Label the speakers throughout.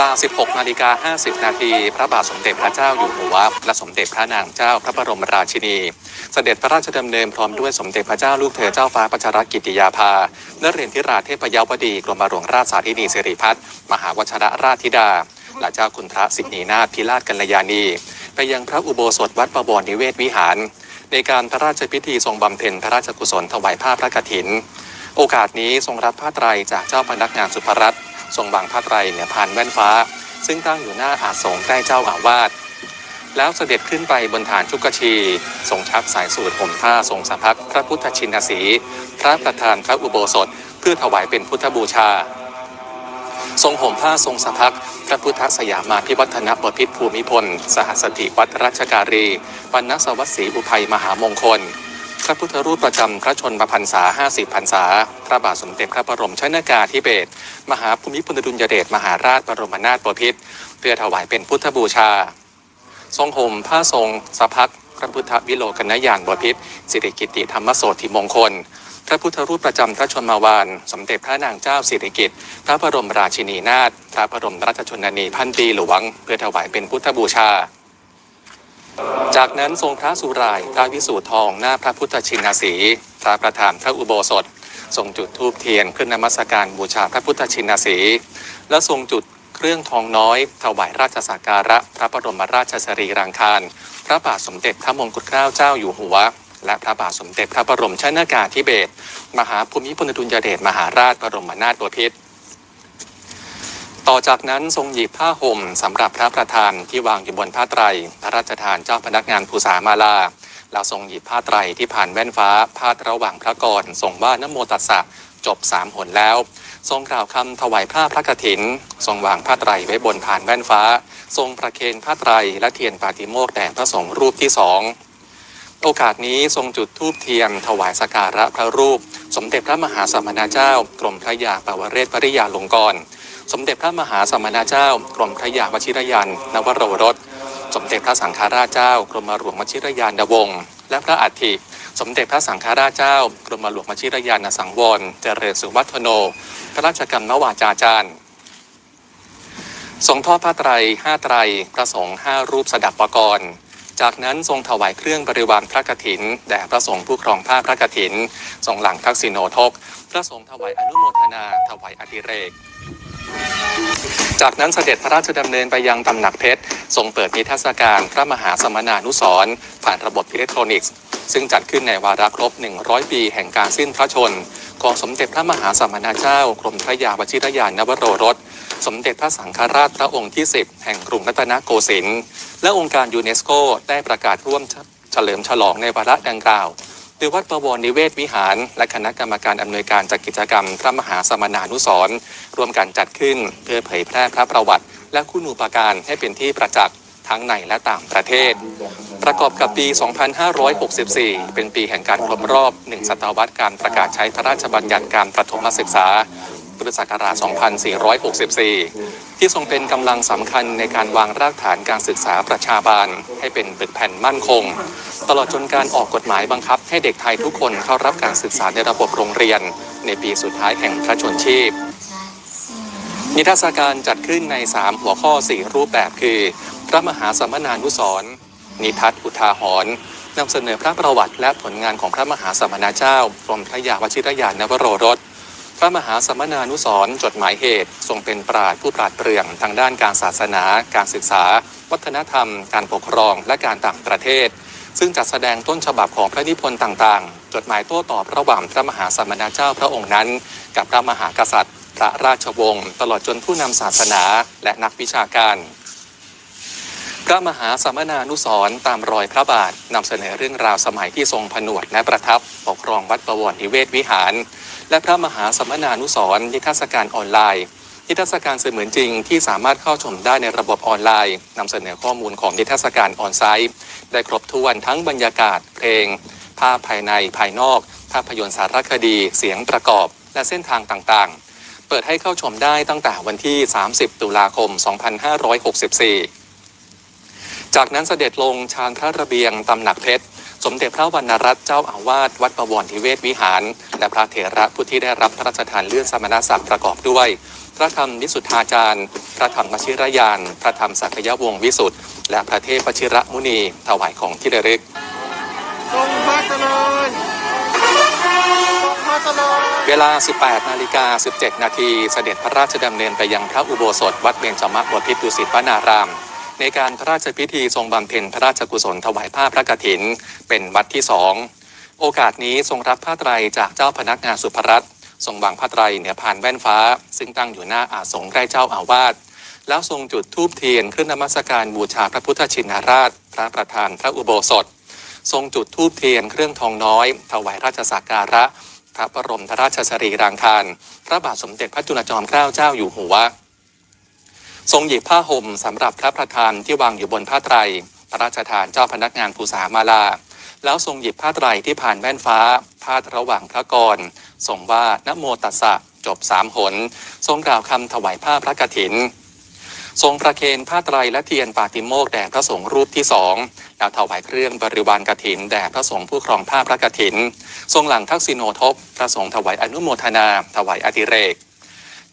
Speaker 1: ลา 16 นาฬิกา 50 นาที พระบาทสมเด็จพระเจ้าอยู่หัว และสมเด็จพระนางเจ้าพระบรมราชินี เสด็จพระราชดำเนินพร้อมด้วยสมเด็จพระเจ้าลูกเธอเจ้าฟ้าประชรกิติยาภา นเรนทิราเทพเยาวดีกรมหลวงราชสาธินีสิริพัฒน์มหาวชรราชธิดาและเจ้าคุณพระสินีนาถพิราชกัลยาณี ไปยังพระอุโบสถวัดประวรนิเวศวิหาร ในการพระราชพิธีทรงบำเพ็ญพระราชกุศลถวายผ้าพระกฐิน โอกาสนี้ทรงรับผ้าไตรจากเจ้าพนักงานสุภรัตน์ ทรงวางผ้าไตรเหนือพานแว่นฟ้า ซึ่งตั้งอยู่หน้าอาสงใกล้เจ้าอาวาสแล้วเสด็จขึ้นไปบนฐานชุกชีทรงชักสายสูตรห่มผ้าทรงสะพักพระพุทธชินสี พระประธานพระอุโบสถ เพื่อถวายเป็นพุทธบูชา ทรงห่มผ้าทรงสะพักพระพุทธสยามาพิวัฒนบพิตรภูมิพล สหสถิวัดราชการีปัณณสวัสสีอุภัยมหามงคล พระพุทธรูปประจำพระชนมพรรษา 50 พรรษา พระบาทสมเด็จพระบรมชนากาธิเบศรมหาภูมิพลอดุลยเดชมหาราชบรมนาถบพิตรเพื่อถวายเป็นพุทธบูชา ทรงห่มผ้าทรงสะพักพระพุทธวิโลกนยานบพิตรสิริกิติธรรมโสธิมงคล พระพุทธรูปประจำพระชนมาวาน สมเด็จพระนางเจ้าสิริกิติ์พระบรมราชินีนาถพระบรมราชชนนีพันปีหลวง เพื่อถวายเป็นพุทธบูชา จากนั้นทรงพระสุรายพระวิสูตรทองหน้าพระพุทธชินสี พระประธานพระอุโบสถ ทรงจุดธูปเทียนขึ้นนมัสการบูชาพระพุทธชินสี และทรงจุดเครื่องทองน้อย ถวายราชสักการะ พระบรมราชสรีรางคาร พระบาทสมเด็จพระมงกุฎเกล้าเจ้าอยู่หัว และพระบาทสมเด็จพระบรมชนากาธิเบศรมหาภูมิพลอดุลยเดชมหาราชบรมนาถบพิตร ต่อจากนั้นทรงหยิบผ้าห่มสำหรับพระประธานที่วางอยู่บนผ้าไตร พระราชทานเจ้าพนักงานภูษามาลาแล้วทรงหยิบผ้าไตรที่ผ่านแว่นฟ้าพาดระหว่างพระกรทรงว่านโมตัสสะจบสามหนแล้ว ทรงกล่าวคำถวายผ้าพระกฐิน ทรงวางผ้าไตรไว้บนผ่านแว่นฟ้า ทรงประเคนผ้าไตรและเทียนปาติโมกแด่พระสงฆ์รูปที่สองโอกาสนี้ทรงจุดธูปเทียนถวายสักการะพระรูป สมเด็จพระมหาสมณเจ้ากรมพระยาปวเรศปริยาลงกรณ์ สมเด็จพระมหาสมณเจ้ากรมพระยาวชิรยานนวโรรส สมเด็จพระสังฆราชเจ้ากรมหลวงวชิรยานวงศ์และพระอัฐิสมเด็จพระสังฆราชเจ้ากรมหลวงวชิรยานสังวรเจริญสุวัฒโน พระราชกรรมนวาจาจารย์ทรงทอดผ้าไตรห้าไตรพระสงฆ์ห้ารูปสดับปกรณ์จากนั้นทรงถวายเครื่องบริวารพระกฐินแด่พระสงฆ์ผู้ครองผ้าพระกฐินทรงหลังทักษิโนทก พระสงฆ์ถวายอนุโมทนา ถวายอดิเรก จากนั้นเสด็จพระราชดำเนินไปยังตำหนักเพชร ทรงเปิดนิทรรศการพระมหาสมนานุสรณ์ผ่านระบบอิเล็กทรอนิกส์ ซึ่งจัดขึ้นในวาระครบ 100 ปีแห่งการสิ้นพระชน ของสมเด็จพระมหาสมณเจ้ากรมพระยาวชิรยานนวโรรส สมเด็จพระสังฆราชพระองค์ที่ 10 แห่งกรุงรัตนโกสินทร์และองค์การยูเนสโกได้ประกาศร่วมเฉลิมฉลองในวาระดังกล่าว หรือวัดประวรนิเวศวิหาร และคณะกรรมการอำนวยการจัดกิจกรรมพระมหาสมนานุสรณ์ร่วมกันจัดขึ้น เพื่อเผยแพร่พระประวัติ และคุณูปการให้เป็นที่ประจักษ์ทั้งในและต่างประเทศ ประกอบกับปี 2564 เป็นปีแห่งการครบรอบ 1 ศตวรรษการประกาศใช้พระราชบัญญัติการประถมศึกษา พุทธศักราช 2464 ที่ทรงเป็นกำลังสำคัญในการวางรากฐานการศึกษาประชาบาล ให้เป็นปึกแผ่นมั่นคง ตลอดจนการออกกฎหมายบังคับ ให้เด็กไทยทุกคนเข้ารับการศึกษาในระบบโรงเรียน ในปีสุดท้ายแห่งพระชนชีพนิทรรศการจัดขึ้นใน 3 หัวข้อ 4 รูปแบบคือ พระมหาสมนานุสรณ์นิทัศน์อุทาหรณ์นำเสนอพระประวัติและผลงานของพระมหาสมณเจ้ากรมพระยาวชิรยานนวโรรส ระมหาสมนานุสรจดหมายเหตุ ทรงเป็นปราดผู้ปราดเปรื่องทางด้านการศาสนา การศึกษา วัฒนธรรม การปกครองและการต่างประเทศ ซึ่งจัดแสดงต้นฉบับของพระนิพนธ์ต่างๆ จดหมายโต้ตอบระหว่างพระมหาสมณเจ้าพระองค์นั้น กับพระมหากษัตริย์ พระราชวงศ์ตลอดจนผู้นำศาสนาและนักวิชาการ พระมหาสมนานุสรตามรอยพระบาทนำเสนอเรื่องราวสมัยที่ทรงผนวดและประทับปกครองวัดประวรนิเวศวิหาร และพระมหาสมนานุสรนิทรรศการออนไลน์ นิทรรศการเสมือนจริงที่สามารถเข้าชมได้ในระบบออนไลน์นำเสนอข้อมูลของนิทรรศการออนไซต์ ได้ครบถ้วนทั้งบรรยากาศเพลง ภาพภายในภายนอก ภาพยนตร์สารคดี เสียงประกอบ และเส้นทางต่างๆ เปิดให้เข้าชมได้ตั้งแต่วันที่ 30 ตุลาคม 2564 จากนั้นเสด็จลงชานพระระเบียงตำหนักเพชร สมเด็จพระวรรณรัตน์เจ้าอาวาสวัดประวรนิเวศวิหาร และพระเถระผู้ที่ได้รับพระราชทานเลื่อนสมณศักดิ์ประกอบด้วย พระธรรมวิสุทธาจารย์ พระธรรมวชิรยาน พระธรรมสักยวงศ์วิสุทธ์และพระเทพวชิระมุนีถวายของที่ระลึก
Speaker 2: ทรงพระเจริญทรงพระเจริญ
Speaker 1: เวลา 18 นาฬิกา 17 นาที เสด็จพระราชดำเนินไปยังพระอุโบสถ วัดเบญจมบพิตรดุสิตวนาราม ในการพระราชพิธีทรงบำเพ็ญพระราชกุศลถวายผ้าพระกฐิน เป็นวัดที่สองโอกาสนี้ทรงรับผ้าไตรจากเจ้าพนักงานสุภรัตทรงวางผ้าไตรเหนือผ่านแว่นฟ้า ซึ่งตั้งอยู่หน้าอาสงใกล้เจ้าอาวาสแล้วทรงจุดธูปเทียนขึ้นนมัสการบูชาพระพุทธชินราช พระประธานพระอุโบสถ ทรงจุดธูปเทียนเครื่องทองน้อย ถวายราชสักการะ พระบรมราชสรีรางคาร พระบาทสมเด็จพระจุลจอมเกล้าเจ้าอยู่หัว ทรงหยิบผ้าห่มสำหรับพระประธานที่วางอยู่บนผ้าไตร พระราชทานเจ้าพนักงานภูษามาลา แล้วทรงหยิบผ้าไตรที่ผ่านแว่นฟ้า พาดระหว่างพระกรทรงว่านโมตัสสะจบสามหน ทรงกล่าวคำถวายผ้าพระกฐิน ทรงประเคนผ้าไตรและเทียนปาติโมกแด่พระสงฆ์รูปที่สองแล้วถวายเครื่องบริวารกฐินแด่พระสงฆ์ผู้ครองผ้าพระกฐิน ทรงหลังทักษิโนทบพระสงฆ์ถวายอนุโมทนา ถวายอดิเรก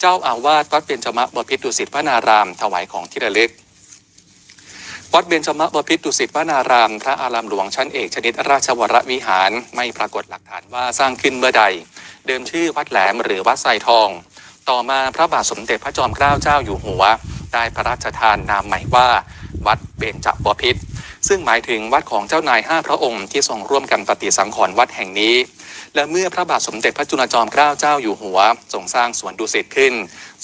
Speaker 1: เจ้าอาวาสวัดเบญจมบพิตรดุสิตวนาราม ถวายของที่ระลึกวัดเบญจมบพิตรดุสิตวนาราม พระอารามหลวงชั้นเอกชนิดราชวรวิหารไม่ปรากฏหลักฐานว่าสร้างขึ้นเมื่อใด เดิมชื่อวัดแหลมหรือวัดไซทอง ต่อมาพระบาทสมเด็จพระจอมเกล้าเจ้าอยู่หัว ได้พระราชทานนามใหม่ว่า วัดเบญจบพิตรซึ่งหมายถึงวัดของเจ้านายห้าพระองค์ที่ทรงร่วมกันปฏิสังขรณ์วัดแห่งนี้ และเมื่อพระบาทสมเด็จพระจุลจอมเกล้าเจ้าอยู่หัวทรงสร้างสวนดุสิตขึ้น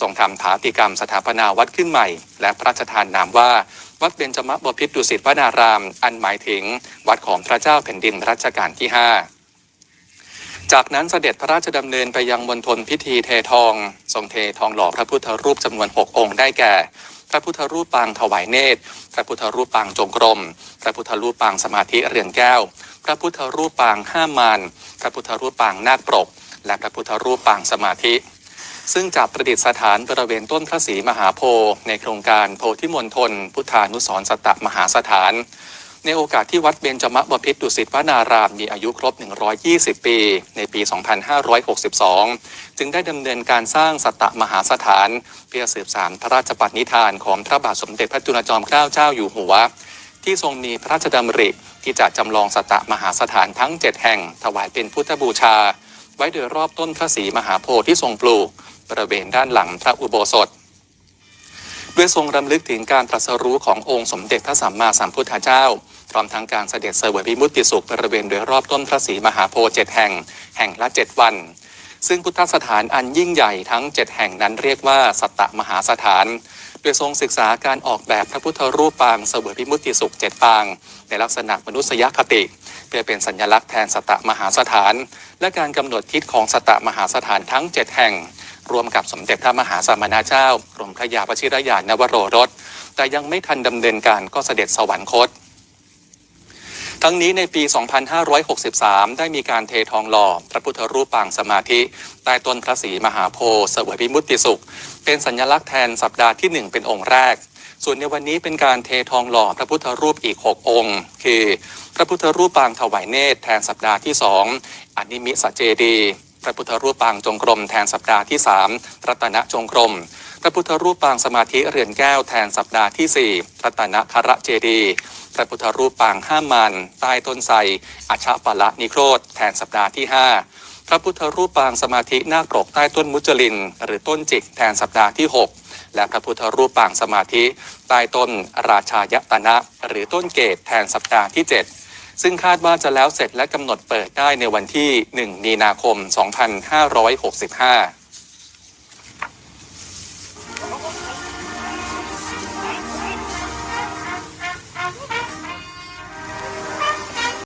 Speaker 1: ทรงทำถาติกรรมสถาปนาวัดขึ้นใหม่ และพระราชทานนามว่า วัดเบญจมบพิตรดุสิตวนาราม อันหมายถึง วัดของพระเจ้าแผ่นดินรัชกาลที่ห้าจากนั้นเสด็จพระราชดำเนินไปยังมณฑลพิธีเททอง ทรงเททองหล่อพระพุทธรูปจำนวน 6 องค์ได้แก่ พระพุทธรูปปางถวายเนตร พระพุทธรูปปางจงกรม พระพุทธรูปปางสมาธิเรือนแก้ว ระพุทธรูปปางห้ามาน พระพุทธรูปปางนาคปรก และพระพุทธรูปปางสมาธิ ซึ่งจะประดิษฐานบริเวณต้นพระศรีมหาโพธิ์ในโครงการโพธิมณฑลพุทธานุสร์สตตมหาสถาน ในโอกาสที่วัดเบญจมบพิตรดุสิตวนารามมีอายุครบ 120 ปี ในปี 2562 จึงได้ดำเนินการสร้างสัตตมหาสถาน เพื่อสืบสานพระราชปณิธานของพระบาทสมเด็จพระจุลจอมเกล้าเจ้าอยู่หัว ที่ทรงมีพระราชดำริที่จะจำลองสัตตมหาสถานทั้ง 7 แห่ง ถวายเป็นพุทธบูชา ไว้โดยรอบต้นพระศรีมหาโพธิ์ที่ทรงปลูกบริเวณด้านหลังพระอุโบสถ ด้วยทรงรำลึกถึงการตรัสรู้ขององค์สมเด็จพระสัมมาสัมพุทธเจ้าพร้อมทั้งการเสด็จเสวยวิมุตติสุขบริเวณโดยรอบต้นพระศรีมหาโพธิ์เจ็ดแห่ง แห่งละเจ็ดวัน ซึ่งพุทธสถานอันยิ่งใหญ่ทั้งเจ็ดแห่งนั้นเรียกว่าสัตตมหาสถาน โดยทรงศึกษาการออกแบบพระพุทธรูปปางเสวยวิมุติสุขเจ็ดปาง ในลักษณะมนุษยคติเพื่อเป็นสัญลักษณ์แทนสัตตมหาสถาน และการกำหนดทิศของสัตตมหาสถานทั้งเจ็ดแห่ง รวมกับสมเด็จพระมหาสมณเจ้ากรมพระยาปชิรยานนวโรรสแต่ยังไม่ทันดำเนินการก็เสด็จสวรรคต ทั้งนี้ในปี 2563 ได้มีการเททองหล่อ พระพุทธรูปปางสมาธิ ใต้ต้นพระศรีมหาโพธิ์เสวยวิมุตติสุข เป็นสัญลักษณ์แทนสัปดาห์ที่ 1 เป็นองค์แรก ส่วนในวันนี้เป็นการเททองหล่อพระพุทธรูปอีก 6 องค์ คือ พระพุทธรูปปางถวายเนตรแทนสัปดาห์ที่ 2อนิมิสเจดี พระพุทธรูปปางจงกรมแทนสัปดาห์ที่ 3 รัตนจงกรมพระพุทธรูปปางสมาธิเรือนแก้วแทนสัปดาห์ที่ 4 รัตนคระเจดี พระพุทธรูปปางห้ามันใต้ต้นไทรอัชปะละนิโครธแทนสัปดาห์ที่ 5 พระพุทธรูปปางสมาธินาคปรกใต้ต้นมุจลิน หรือต้นจิกแทนสัปดาห์ที่ 6 และพระพุทธรูปปางสมาธิใต้ต้นราชายตนะ หรือต้นเกตแทนสัปดาห์ที่ 7ซึ่งคาดว่าจะแล้วเสร็จและกำหนดเปิดได้ในวันที่ 1 มีนาคม 2565